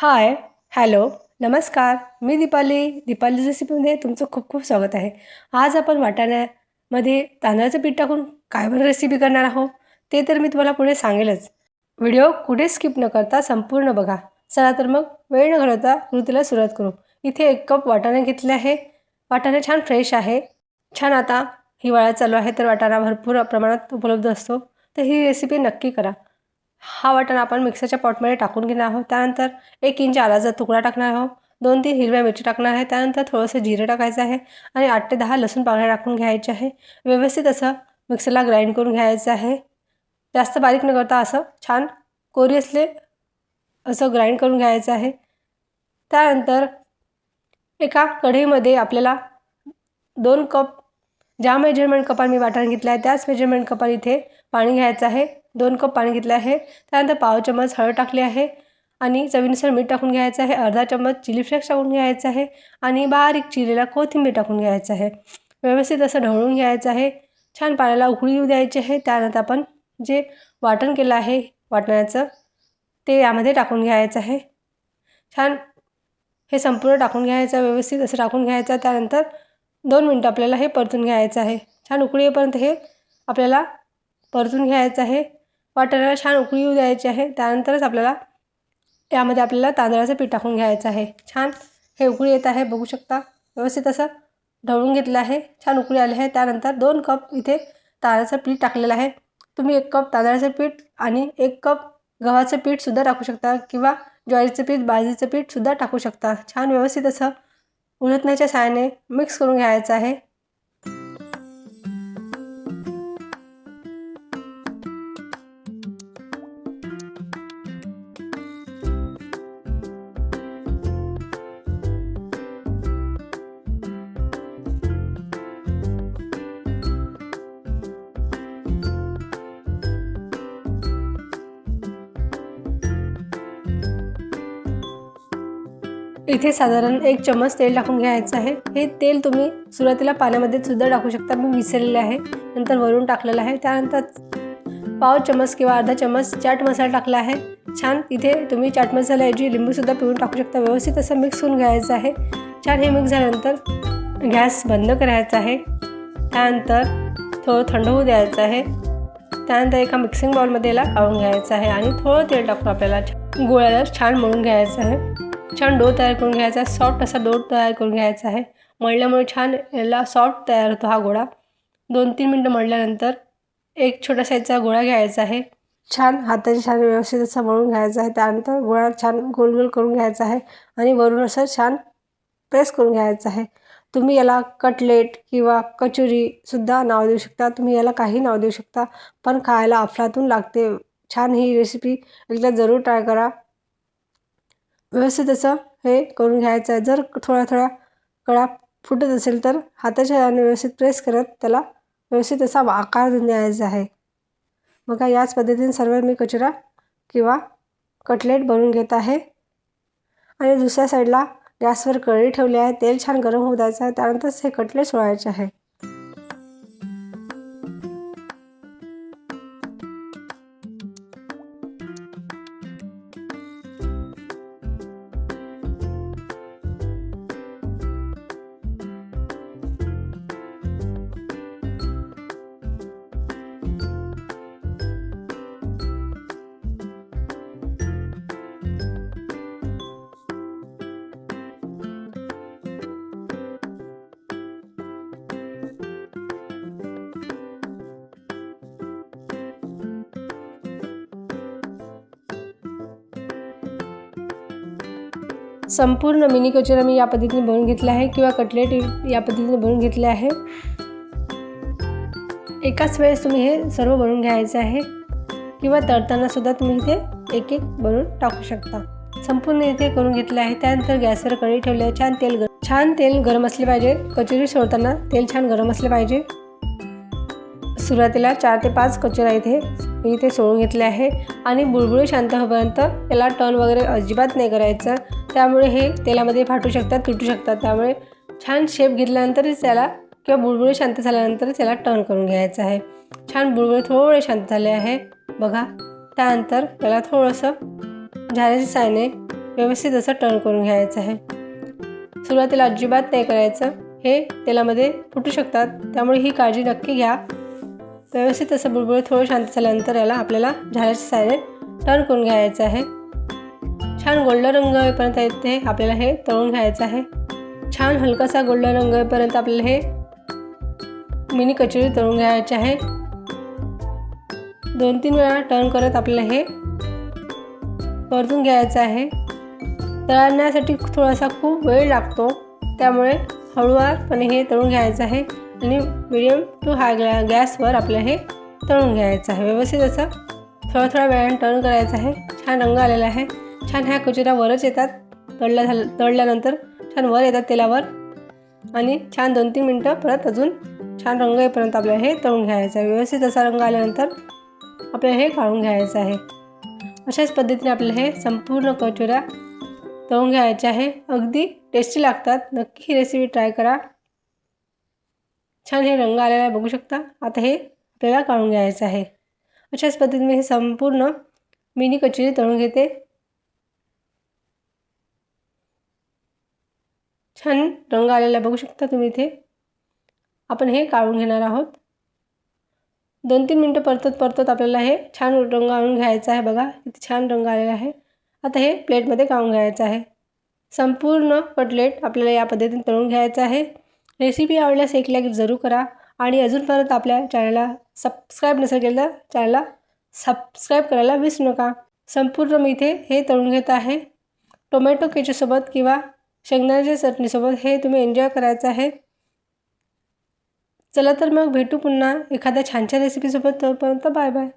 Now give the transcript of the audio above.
Hi hello नमस्कार. मी दीपाली. दीपाली रेसिपीमध्ये तुमचं खूप खूप स्वागत आहे. आज आपण वाटाण्यामध्ये तांदळाचं पीठ टाकून काय बरं रेसिपी करणार आहोत ते तर मी तुम्हाला पुढे सांगेलच. व्हिडिओ कुठे स्किप न करता संपूर्ण बघा. चला तर मग वेळ न घालवता कृतीला सुरुवात करू. इथे एक कप वाटाणे घेतले आहे. वाटाणे छान फ्रेश आहे. छान आता हिवाळा चालू आहे तर वाटाणा भरपूर प्रमाणात उपलब्ध असतो. तर ही रेसिपी नक्की करा. हा वाटण आपण मिक्सरच्या पॉटमध्ये टाकून घेणार आहोत. त्यानंतर एक इंच आलाचा तुकडा टाकणार आहोत. दोन तीन हिरव्या मिरची टाकणार आहे. त्यानंतर थोडंसं जिरं टाकायचं आहे आणि आठ ते दहा लसूण पाकळ्या टाकून घ्यायचे आहे. व्यवस्थित असं मिक्सरला ग्राइंड करून घ्यायचं आहे. जास्त बारीक न करता असं छान कोरी असले असं ग्राइंड करून घ्यायचं आहे. त्यानंतर एका कढईमध्ये आपल्याला दोन कप ज्या मेजरमेंट कपात मी वाटण घेतलं आहे. त्याच मेजरमेंट कपात इथे पाणी घ्यायचं आहे. दोन कप पाणी घेतलं आहे. त्यानंतर पाव चम्मच हळद टाकली आहे. आणि चवीनुसार मीठ टाकून घ्यायचं आहे. अर्धा चम्मच चिली फ्लेक्स टाकून घ्यायचं आहे. आणि बारीक चिरलेला कोथिंबीर टाकून घ्यायचं आहे. व्यवस्थित असं ढवळून घ्यायचं आहे. छान पाण्याला उकळी येऊ द्यायची आहे. त्यानंतर आपण जे वाटण केलं आहे वाटण्याचं ते यामध्ये टाकून घ्यायचं आहे. छान हे संपूर्ण टाकून घ्यायचं व्यवस्थित असं टाकून घ्यायचं त्यानंतर दोन मिनटं आपल्याला हे परतून घ्यायचं आहे. छान उकळी येईपर्यंत हे आपल्याला परतून घ्यायचं आहे. वाटाण्याला छान उकळी येऊ द्यायची आहे. त्यानंतरच आपल्याला यामध्ये आपल्याला तांदळाचं पीठ टाकून घ्यायचं आहे. छान हे उकळी येत आहे. बघू शकता. व्यवस्थित असं ढवळून घेतलं आहे. छान उकळी आली आहे. त्यानंतर दोन कप इथे तांदळाचं पीठ टाकलेलं आहे. तुम्ही एक कप तांदळाचं पीठ आणि एक कप गव्हाचं पीठसुद्धा टाकू शकता किंवा ज्वारीचं पीठ बाजरीचं पीठसुद्धा टाकू शकता. छान व्यवस्थित असं उलटण्याच्या साहाय्याने मिक्स करून घ्यायचं आहे. इथे साधारण एक चम्मच तेल टाकून घ्यायचं आहे. हे तेल तुम्ही सुरुवातीला पाण्यामध्ये सुद्धा टाकू शकता. मी विसरलेले आहे. नंतर वरून टाकलेलं आहे. त्यानंतर पाव चम्मच किंवा अर्धा चम्मच चाट मसाला टाकला आहे. छान. इथे तुम्ही चाट मसाल्याऐवजी लिंबूसुद्धा पिळून टाकू शकता. व्यवस्थित असं मिक्स होऊन घ्यायचं आहे. छान हे मिक्स झाल्यानंतर गॅस बंद करायचा आहे. त्यानंतर थोडं थंड होऊ द्यायचं आहे. त्यानंतर एका मिक्सिंग बाउलमध्ये याला काढून घ्यायचं आहे. आणि थोडं तेल टाकून आपल्याला गोळ्याला छान मळून घ्यायचं आहे. छान डो तयार करून घ्यायचा आहे. सॉफ्ट असा डो तयार करून घ्यायचा आहे. मळल्यामुळे छान याला सॉफ्ट तयार होतो हा गोळा. दोन तीन मिनटं मळल्यानंतर एक छोटा साईजचा गोळा घ्यायचा आहे. छान हाताने छान व्यवस्थित असा मळून घ्यायचा आहे. त्यानंतर गोळा छान गोल गोल करून घ्यायचा आहे आणि वरून असं छान प्रेस करून घ्यायचं आहे. तुम्ही याला कटलेट किंवा कचोरीसुद्धा नाव देऊ शकता. तुम्ही याला काही नाव देऊ शकता. पण खायला अफलातून लागते. छान ही रेसिपी एकदा जरूर ट्राय करा. व्यवस्थित असं हे करून घ्यायचं आहे. जर थोडा थोडा कडा फुटत असेल तर हाताच्या आणि व्यवस्थित प्रेस करत त्याला व्यवस्थित असा आकार देऊन द्यायचा आहे. बघा याच पद्धतीने सर्व मी कचरा किंवा कटलेट बनवून घेत आहे. आणि दुसऱ्या साईडला गॅसवर कळी ठेवली आहे. तेल छान गरम होऊ द्यायचं आहे. त्यानंतरच हे कटलेट सोडायचे आहे. संपूर्ण मिनी कचोरा मी या पद्धतीने बनवून घेतला आहे किंवा कटलेट या पद्धतीने बनवून घेतले आहे. एकाच वेळेस तुम्ही हे सर्व बनवून घ्यायचं आहे किंवा तळताना सुद्धा तुम्ही इथे एक एक बनवून टाकू शकता. संपूर्ण इथे करून घेतले आहे. त्यानंतर गॅसवर कढई ठेवली छान तेल गर छान तेल गरम असले पाहिजे. कचोरी सोडताना तेल छान गरम असले पाहिजे. सुरुवातीला चार ते पाच कचोरा इथे मी इथे सोडून घेतले आहे. आणि बुळबुळे शांत होईपर्यंत याला टर्न वगैरे अजिबात नाही करायचं. त्यामुळे हे तेलामध्ये फाटू शकतात तुटू शकतात. त्यामुळे छान शेप घेतल्यानंतरच त्याला किंवा बुळबुळे शांत झाल्यानंतरच त्याला टर्न करून घ्यायचं आहे. छान बुळबुळे थोडे शांत झाले आहे. बघा त्यानंतर त्याला थोडंसं झाऱ्याच्या सायने व्यवस्थित असं टर्न करून घ्यायचं आहे. सुरुवातीला अजिबात नाही करायचं. हे तेलामध्ये फुटू शकतात. त्यामुळे ही काळजी नक्की घ्या. व्यवस्थित असं बुळबुळे थोडं शांत झाल्यानंतर याला आपल्याला झाडाच्या सायने टर्न करून घ्यायचं आहे. छान गोल्डन रंग येईपर्यंत येते आपल्याला हे तळून घ्यायचं आहे. छान हलकासा गोल्डन रंग येईपर्यंत आपल्याला हे मिनी कचोरी तळून घ्यायचे आहे. दोन तीन वेळा टर्न करत आपल्याला हे परतून घ्यायचं आहे. तळण्यासाठी थोडासा खूप वेळ लागतो. त्यामुळे हळूवारपणे हे तळून घ्यायचं आहे आणि मिडियम टू हाय गॅ गॅसवर आपल्याला हे तळून घ्यायचं आहे. व्यवस्थित असं थोडा थोड्या वेळाने टर्न करायचं आहे. छान रंग आलेला आहे. छान ह्या कचोऱ्या वरच येतात. तळल्या झालं तळल्यानंतर छान वर येतात तेलावर. आणि छान दोन तीन मिनटं परत अजून छान रंग येईपर्यंत आपल्याला हे तळून घ्यायचं आहे. व्यवस्थित असा रंग आल्यानंतर आपल्याला हे काढून घ्यायचं आहे. अशाच पद्धतीने आपल्याला हे संपूर्ण कचोऱ्या तळून घ्यायचे आहे. अगदी टेस्टी लागतात. नक्की ही रेसिपी ट्राय करा. छान हे रंग आलेला आहे बघू शकता. आता हे आपल्याला काढून घ्यायचं आहे. अशाच पद्धतीने हे संपूर्ण मिनी कचोरी तळून घेते. छान रंग आलेला बघू शकता तुम्ही इथे. आपण हे काढून घेणार आहोत. दोन तीन मिनटं परतत परतत आपल्याला हे छान रंग आणून घ्यायचा आहे बघा. किती छान रंग आलेला आहे. आता हे प्लेटमध्ये काढून घ्यायचं आहे. संपूर्ण कटलेट आपल्याला या पद्धतीने तळून घ्यायचं आहे. रेसिपी आवडल्यास एक लाईक जरूर करा आणि अजूनपर्यंत आपल्या चॅनलला सबस्क्राईब नसेल केलं तर चॅनलला सबस्क्राईब करायला विसरू नका. संपूर्ण मी इथे हे तळून घेत आहे. टोमॅटो केचीसोबत किंवा शेंगदाण्याच्या चटणीसोबत हे तुम्ही एन्जॉय करायचं आहे? चला तर मग भेटू पुन्हा. एखाद्या छानशा रेसिपीसोबत तोपर्यंत बाय बाय